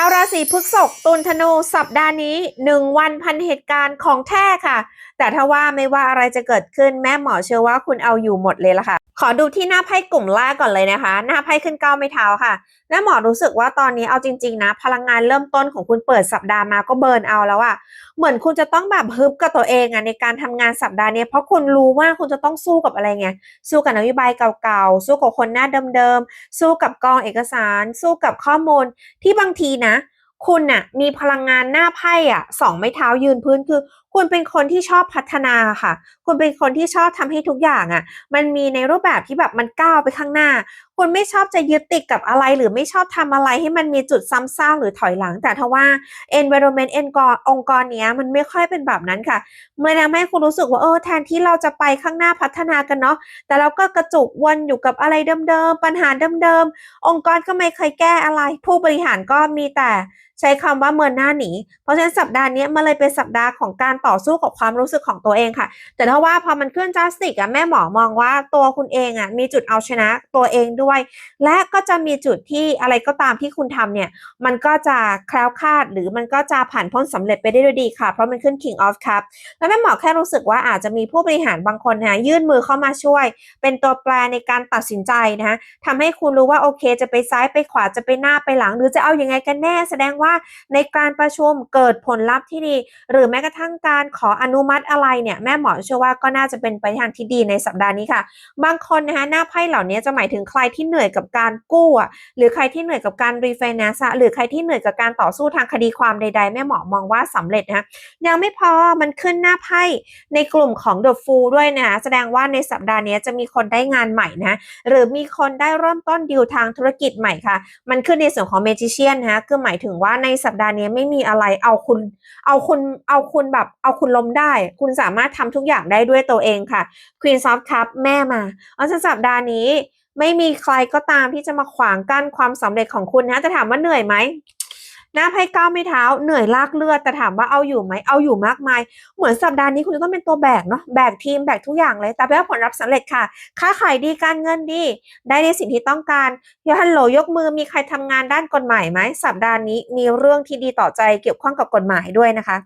าวราศีพฤษภตุลธนูสัปดาห์นี้1วันพันเหตุการณ์ของแท้ค่ะ แต่ถ้าว่าไม่ว่าอะไรจะเกิดขึ้นแม่หมอเชื่อว่าคุณเอาอยู่หมดเลยละค่ะ ขอดูที่หน้าไพ่กลุ่มแรกก่อนเลยนะคะ หน้าไพ่ขึ้นเก้าไม่เท้าค่ะแม่หมอรู้สึกว่าตอนนี้เอาจริง ๆ นะ พลังงานเริ่มต้นของคุณเปิดสัปดาห์มาก็เบิร์นเอาแล้วอะเหมือนคุณจะต้องแบบฮึบกับตัวเองอะในการทำงานสัปดาห์นี้เพราะคุณรู้ว่าคุณจะต้องสู้กับอะไรไงสู้กับนโยบายเก่าๆสู้กับคนหน้าเดิมๆสู้กับกองเอกสาร สู้กับข้อมูลที่บางทีนะ คุณน่ะมีพลังงานหน้าไพ่อะสองไม้เท้ายืนพื้นคือคุณเป็นคนที่ชอบพัฒนาค่ะ คุณเป็นคนที่ชอบทำให้ทุกอย่างอะ มันมีในรูปแบบที่แบบมันก้าวไปข้างหน้า คุณไม่ชอบจะยึดติดกับอะไร หรือไม่ชอบทำอะไรให้มันมีจุดซ้ำซากหรือถอยหลัง แต่ทว่า environment องค์กรองค์กรเนี้ยมันไม่ค่อยเป็นแบบนั้นค่ะ เมื่อทำให้คุณรู้สึกว่าเออแทนที่เราจะไปข้างหน้าพัฒนากันเนาะ แต่เราก็กระจุกวนอยู่กับอะไรเดิมๆ ปัญหาเดิมๆ องค์กรก็ไม่เคยแก้อะไร ผู้บริหารก็มีแต่ใช้คำว่าเมินหน้าหนี เพราะฉะนั้นสัปดาห์นี้มันเลยเป็นสัปดาห์ของการต่อสู้กับความรู้สึกของตัวเองค่ะ แต่ถ้าว่าพอมันขึ้นจัสติกอะแม่หมอมองว่าตัวคุณเองอะมีจุดเอาชนะตัวเองด้วย และก็จะมีจุดที่อะไรก็ตามที่คุณทำเนี่ย มันก็จะแคล้วคลาด หรือมันก็จะผ่านพ้นสำเร็จไปได้ด้วยดีค่ะ เพราะมันขึ้น King of Cup แล้วแม่หมอแค่รู้สึกว่าอาจจะมีผู้บริหารบางคนนะยื่นมือเข้ามาช่วย เป็นตัวแปรในการตัดสินใจนะคะทำให้คุณรู้ว่าโอเค จะไปซ้ายไปขวาจะไปหน้าไปหลัง หรือจะเอาอยัางไงกันแน่ แสดงว่าในการประชุมเกิดผลลัพธ์ที่ดี หรือแม้กระทั่งการขออนุมัติอะไรเนี่ยแม่หมอเชื่อว่าก็น่าจะเป็นไปทางที่ดีในสัปดาห์นี้ค่ะ บางคนนะคะหน้าไพ่เหล่านี้จะหมายถึงใครที่เหนื่อยกับการกู้หรือใครที่เหนื่อยกับการรีไฟแนนซ์หรือใครที่เหนื่อยกับการต่อสู้ทางคดีความใด ๆ แม่หมอมองว่าสำเร็จนะคะยังไม่พอมันขึ้นหน้าไพ่ในกลุ่มของ The Fool ด้วยนะคะแสดงว่าในสัปดาห์นี้จะมีคนได้งานใหม่นะหรือมีคนได้เริ่มต้นดีลทางธุรกิจใหม่ค่ะ มันขึ้นในส่วนของ Magician นะคะคือหมายถึงว่าในสัปดาห์นี้ไม่มีอะไรเอาคุณ เอาคุณเอาคุณแบบเอาคุณล้มได้ คุณสามารถทำทุกอย่างได้ด้วยตัวเองค่ะ Queen of Cup แม่มาเอาสัปดาห์นี้ไม่มีใครก็ตามที่จะมาขวางกั้นความสำเร็จของคุณนะจะถามว่าเหนื่อยไหมหน้าไพ่ก้าวไม่เท้าเหนื่อยลากเลือดแต่ถามว่าเอาอยู่ไหมเอาอยู่มากมาย เหมือนสัปดาห์นี้คุณจะต้องเป็นตัวแบกเนาะแบกทีมแบกทุกอย่างเลย แต่เพื่อผลลัพธ์สำเร็จค่ะ ค้าขายดีการเงินดี ได้ในสิ่งที่ต้องการยฮัลโหลยกมือมีใครทำงานด้านกฎหมายไหมสัปดาห์นี้มีเรื่องที่ดีต่อใจเกี่ยวข้องกับกฎหมายด้วยนะคะ